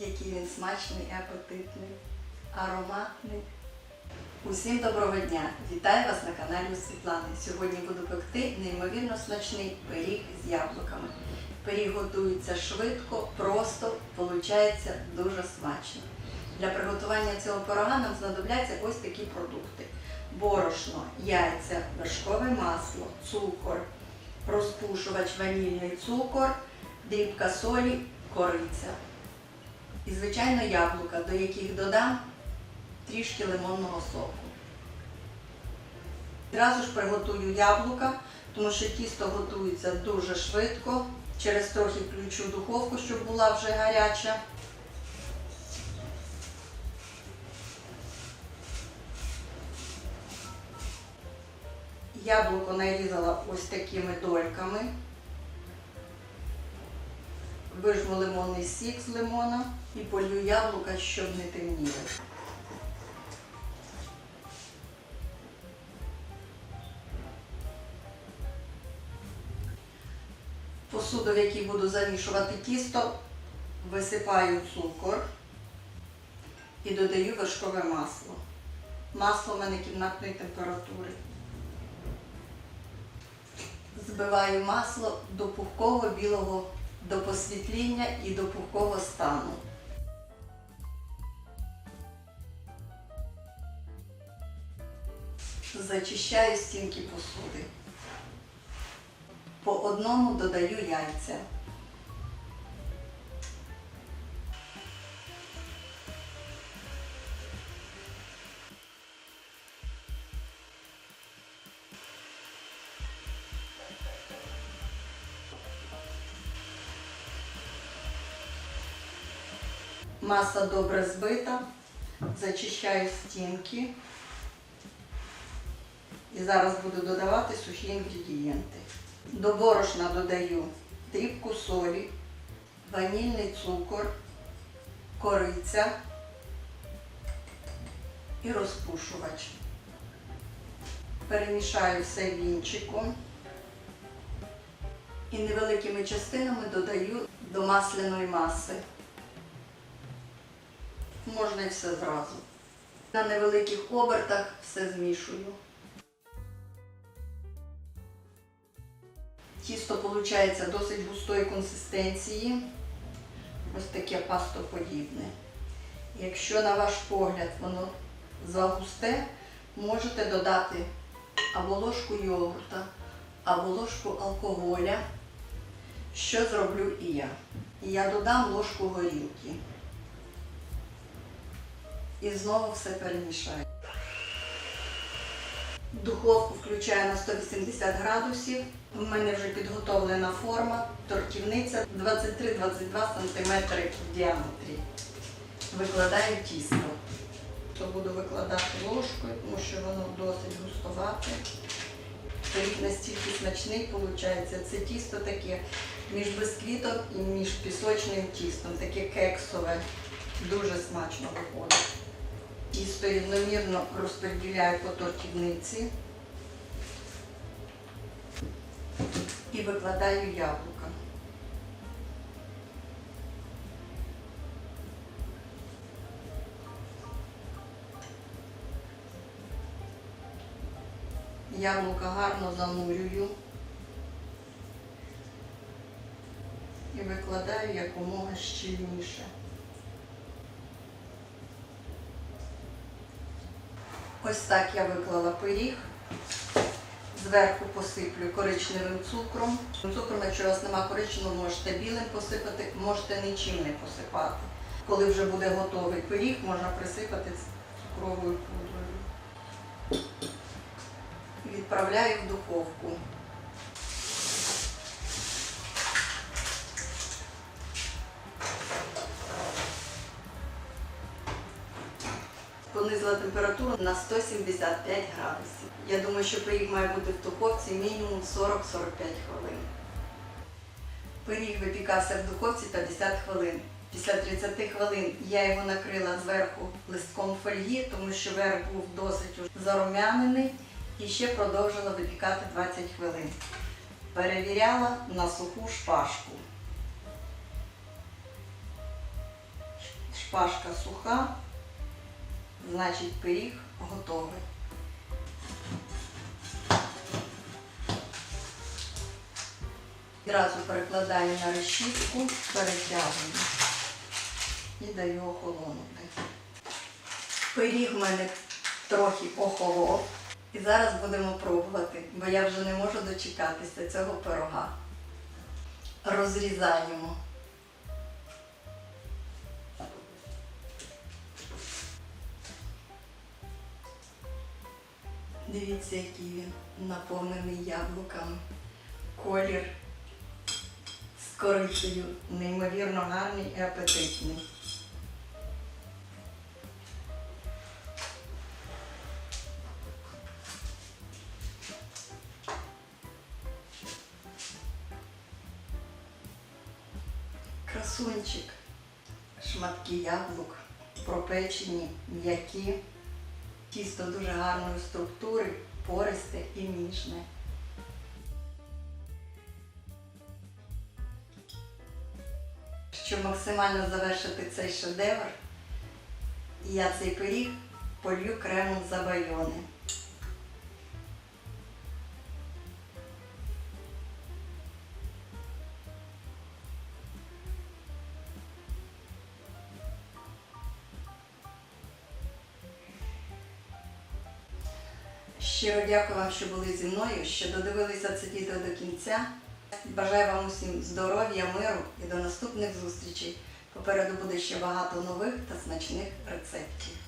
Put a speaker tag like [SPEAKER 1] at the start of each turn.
[SPEAKER 1] який він смачний і апетитний, ароматний. Усім доброго дня! Вітаю вас на каналі Світлани. Сьогодні буду пекти неймовірно смачний пиріг з яблуками. Пиріг готується швидко, просто, виходить дуже смачно. Для приготування цього пирога нам знадобляться ось такі продукти: борошно, яйця, вершкове масло, цукор, розпушувач, ванільний цукор, дрібка солі, кориця. І, звичайно, яблука, до яких додам трішки лимонного соку. Одразу ж приготую яблука, тому що тісто готується дуже швидко. Через трохи включу духовку, щоб була вже гаряча. Яблуко нарізала ось такими дольками. Вижму лимонний сік з лимона і полью яблука, щоб не темніли. Посуду, в якій буду замішувати тісто, висипаю цукор і додаю вершкове масло. Масло в мене кімнатної температури. Збиваю масло до пухкого білого, до посвітління і до пухкого стану. Зачищаю стінки посуди. По одному додаю яйця. Маса добре збита, зачищаю стінки. І зараз буду додавати сухі інгредієнти. До борошна додаю дрібку солі, ванільний цукор, кориця і розпушувач. Перемішаю все вінчиком і невеликими частинами додаю до масляної маси. Можна і все зразу. На невеликих обертах все змішую. Тісто виходить досить густої консистенції, ось таке пастоподібне. Якщо на ваш погляд воно загусте, можете додати або ложку йогурта, або ложку алкоголя, що зроблю і я. Я додам ложку горілки. І знову все перемішаю. Духовку включаю на 180 градусів. У мене вже підготовлена форма, тортівниця 23-22 см в діаметрі. Викладаю тісто. То буду викладати ложкою, тому що воно досить густовате. Пиріг настільки смачний виходить. Це тісто таке між бисквітом і між пісочним тістом, таке кексове. Дуже смачно виходить. Тісто рівномірно розподіляю по тортівниці і викладаю яблука. Яблука гарно занурюю і викладаю якомога щільніше. Ось так я виклала пиріг. Зверху посиплю коричневим цукром. Цукром, якщо у вас немає коричневого, можете білим посипати, можете нічим не посипати. Коли вже буде готовий пиріг, можна присипати цукровою пудрою. Відправляю в духовку. Понизила температуру на 175 градусів. Я думаю, що пиріг має бути в духовці мінімум 40-45 хвилин. Пиріг випікався в духовці 50 хвилин. Після 30 хвилин я його накрила зверху листком фольги, тому що верх був досить зарум'янений і ще продовжила випікати 20 хвилин. Перевіряла на суху шпажку. Шпажка суха, значить пиріг готовий. Відразу перекладаю на решітку, перетягую і даю охолонути. Пиріг в мене трохи охолов. І зараз будемо пробувати, бо я вже не можу дочекатися цього пирога. Розрізаємо. Дивіться, який він наповнений яблуками. Колір з корицею неймовірно гарний і апетитний. Красунчик, шматки яблук, пропечені, м'які, тісто дуже гарної структури, пористе і ніжне. Щоб максимально завершити цей шедевр, я цей пиріг полью кремом за Щиро дякую вам, що були зі мною, що додивилися це відео до кінця. Бажаю вам усім здоров'я, миру і до наступних зустрічей. Попереду буде ще багато нових та смачних рецептів.